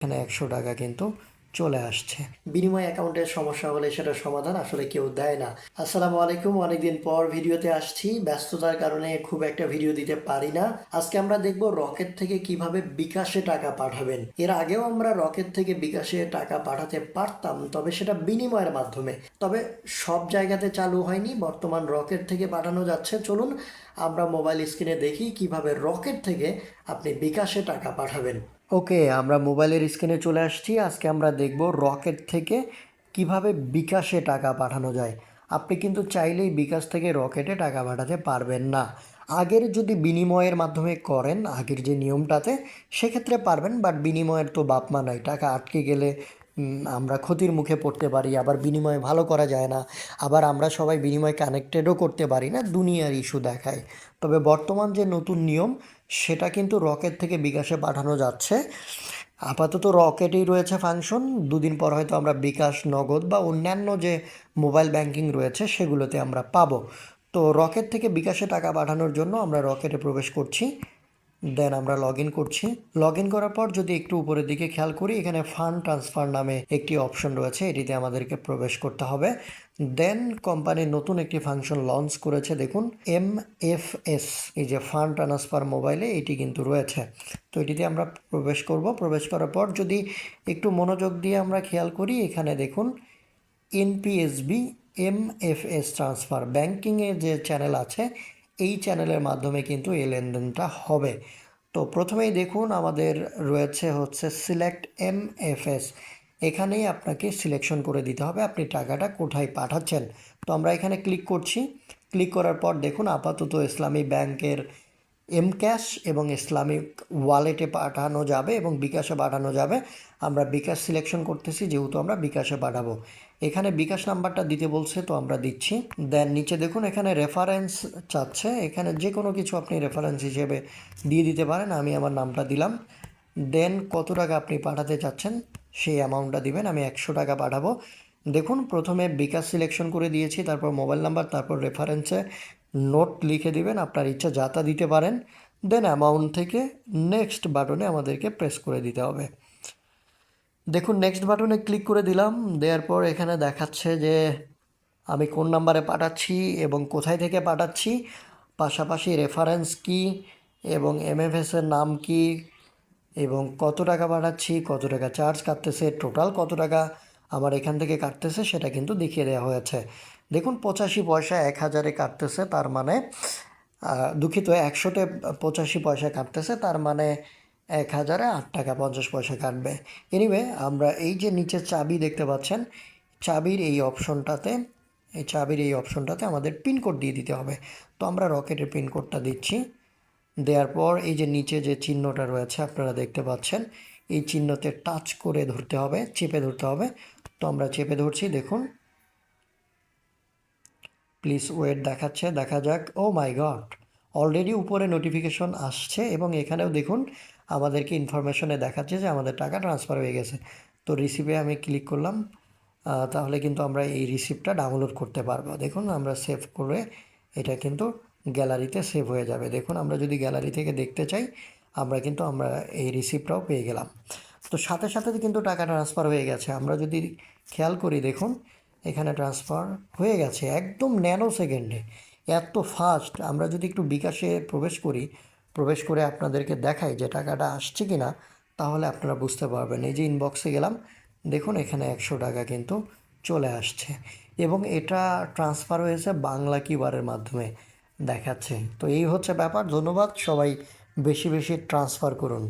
এখানে একশো টাকা কিন্তু চলে আসছে। বিনিময় অ্যাকাউন্টের সমস্যা হলে সেটা সমাধান আসলে কেউ দেয় না। আসসালামু আলাইকুম, অনেকদিন পর ভিডিওতে আসছি। ব্যস্ততার কারণে খুব একটা ভিডিও দিতে পারি না। আজকে আমরা দেখব রকেট থেকে কীভাবে বিকাশে টাকা পাঠাবেন। এর আগেও আমরা রকেট থেকে বিকাশে টাকা পাঠাতে পারতাম, তবে সেটা বিনিময়ের মাধ্যমে। তবে সব জায়গাতে চালু হয়নি, বর্তমান রকেট থেকে পাঠানো যাচ্ছে। চলুন আমরা মোবাইল স্ক্রিনে দেখি কীভাবে রকেট থেকে আপনি বিকাশে টাকা পাঠাবেন। ওকে, আমরা মোবাইলের স্ক্রিনে চলে আসছি। আজকে আমরা দেখব রকেট থেকে কীভাবে বিকাশে টাকা পাঠানো যায়। আপনি কিন্তু চাইলেই বিকাশ থেকে রকেটে টাকা পাঠাতে পারবেন না। আগের যদি বিনিময়ের মাধ্যমে করেন, আগের যে নিয়মটাতে, সেক্ষেত্রে পারবেন, বাট বিনিময়ের তো বাপমা নয় টাকা আটকে গেলে আমরা ক্ষতির মুখে পড়তে পারি, আবার বিনিময় ভালো করা যায় না, আবার আমরা সবাই বিনিময় কানেক্টেডও করতে পারি না দুনিয়ার ইস্যু দেখায়। তবে বর্তমান যে নতুন নিয়ম, সেটা কিন্তু রকেট থেকে বিকাশে পাঠানো যাচ্ছে। আপাতত রকেটেই রয়েছে ফাংশন দুদিন পর হয়তো আমরা বিকাশ, নগদ বা অন্যান্য যে মোবাইল ব্যাংকিং রয়েছে, সেগুলোতে আমরা পাবো। তো রকেট থেকে বিকাশে টাকা পাঠানোর জন্য আমরা রকেটে প্রবেশ করছি। দেন আমরা লগ ইন করছি। লগ ইন করার পর যদি একটু উপরের দিকে খেয়াল করি, এখানে ফান্ড ট্রান্সফার নামে একটি অপশন রয়েছে, এটিতে আমাদেরকে প্রবেশ করতে হবে। দেন কোম্পানি নতুন একটি ফাংশন লঞ্চ করেছে, দেখুন এম এফ এস এই যে ফান্ড ট্রান্সফার মোবাইলে এটি কিন্তু রয়েছে। তো এটিতে আমরা প্রবেশ করব। প্রবেশ করার পর যদি একটু মনোযোগ দিয়ে আমরা খেয়াল করি, এখানে দেখুন NPSB M F S transfer ব্যাংকিংয়ের যে চ্যানেল আছে এই চ্যানেলের মাধ্যমে কিন্তু এই লেনদেনটা হবে। তো প্রথমেই দেখুন, আমাদের রয়েছে হচ্ছে সিলেক্ট এম এফ এস এখানেই আপনাকে সিলেকশন করে দিতে হবে, আপনি টাকাটা কোথায় পাঠাচ্ছেন। তো আমরা এখানে ক্লিক করছি। ক্লিক করার পর দেখুন, আপাতত ইসলামী ব্যাংকের এম ক্যাশ এবং ইসলামিক ওয়ালেটে পাঠানো যাবে এবং বিকাশে পাঠানো যাবে। আমরা বিকাশ সিলেকশন করতেছি, যেহেতু আমরা বিকাশে পাঠাবো। এখানে বিকাশ নাম্বারটা দিতে বলছে, তো আমরা দিচ্ছি। দেন নিচে দেখুন, এখানে রেফারেন্স চাচ্ছে। এখানে যে কোনো কিছু আপনি রেফারেন্স হিসেবে দিয়ে দিতে পারেন, আমি আমার নামটা দিলাম। দেন কত টাকা আপনি পাঠাতে চাচ্ছেন, সেই অ্যামাউন্টটা দিবেন, আমি একশো টাকা পাঠাবো। দেখুন, প্রথমে বিকাশ সিলেকশন করে দিয়েছি, তারপর মোবাইল নাম্বার তারপর রেফারেন্সে নোট লিখে দিবেন, আপনার ইচ্ছা যাতা দিতে পারেন দেন অ্যামাউন্ট থেকে নেক্সট বাটনে আমাদেরকে প্রেস করে দিতে হবে। দেখুন নেক্সট বাটনে ক্লিক করে দিলাম, দেওয়ার পর এখানে দেখাচ্ছে যে আমি কোন নাম্বারে পাঠাচ্ছি এবং কোথায় থেকে পাঠাচ্ছি, পাশাপাশি রেফারেন্স কি এবং এমএফএস এর নাম কি এবং কত টাকা পাঠাচ্ছি, কত টাকা চার্জ কাটতেছে টোটাল কত টাকা আমার এখান থেকে কাটতেছে, সেটা কিন্তু দেখিয়ে দেওয়া হয়েছে। দেখুন, পঁচাশি পয়সা এক হাজারে কাটতেছে, তার মানে দুঃখিত, একশোতে পঁচাশি পয়সা কাটতেছে, তার মানে এক হাজারে আট টাকা পঞ্চাশ পয়সা কাটবে। এনিওয়ে আমরা এই যে নিচে চাবি দেখতে পাচ্ছেন, চাবির এই অপশনটাতে, এই চাবির এই অপশনটাতে আমাদের পিনকোড দিয়ে দিতে হবে। তো আমরা রকেটের পিনকোডটা দিচ্ছি। দেওয়ার পর এই যে নিচে যে চিহ্নটা রয়েছে, আপনারা দেখতে পাচ্ছেন, এই চিহ্নতে টাচ করে ধরতে হবে, চেপে ধরতে হবে। তো আমরা চেপে ধরছি, দেখুন। প্লিজ ওয়েট দেখাচ্ছে, দেখা যাক। ও মাই গড অলরেডি উপরে নোটিফিকেশন আসছে এবং এখানেও দেখুন, আমাদেরকে ইনফরমেশনে দেখাচ্ছে যে আমাদের টাকা ট্রান্সফার হয়ে গেছে। তো রিসিপে আমি ক্লিক করলাম তাহলে কিন্তু আমরা এই রিসিপ্টটা ডাউনলোড করতে পারব। দেখুন, আমরা সেভ করে এটা কিন্তু গ্যালারিতে সেভ হয়ে যাবে। দেখুন, আমরা যদি গ্যালারি থেকে দেখতে চাই, আমরা কিন্তু আমরা এই রিসিপ্টটাও পেয়ে গেলাম। তো সাথে সাথে কিন্তু টাকা ট্রান্সফার হয়ে গেছে। আমরা যদি খেয়াল করি, দেখুন, এখানে ট্রান্সফার হয়ে গেছে একদম ন্যানো সেকেন্ডে এত ফাস্ট আমরা যদি একটু বিকাশে প্রবেশ করি, প্রবেশ করে আপনাদেরকে দেখাই যে টাকাটা আসছে কি না তাহলে আপনারা বুঝতে পারবেন। এই যে ইনবক্সে গেলাম, দেখুন, এখানে একশো টাকা কিন্তু চলে আসছে। এবং এটা ট্রান্সফার হয়েছে বাংলা কিবারের মাধ্যমে দেখাচ্ছে। তো এই হচ্ছে ব্যাপার। ধন্যবাদ। সবাই বেশি বেশি ট্রান্সফার করুন।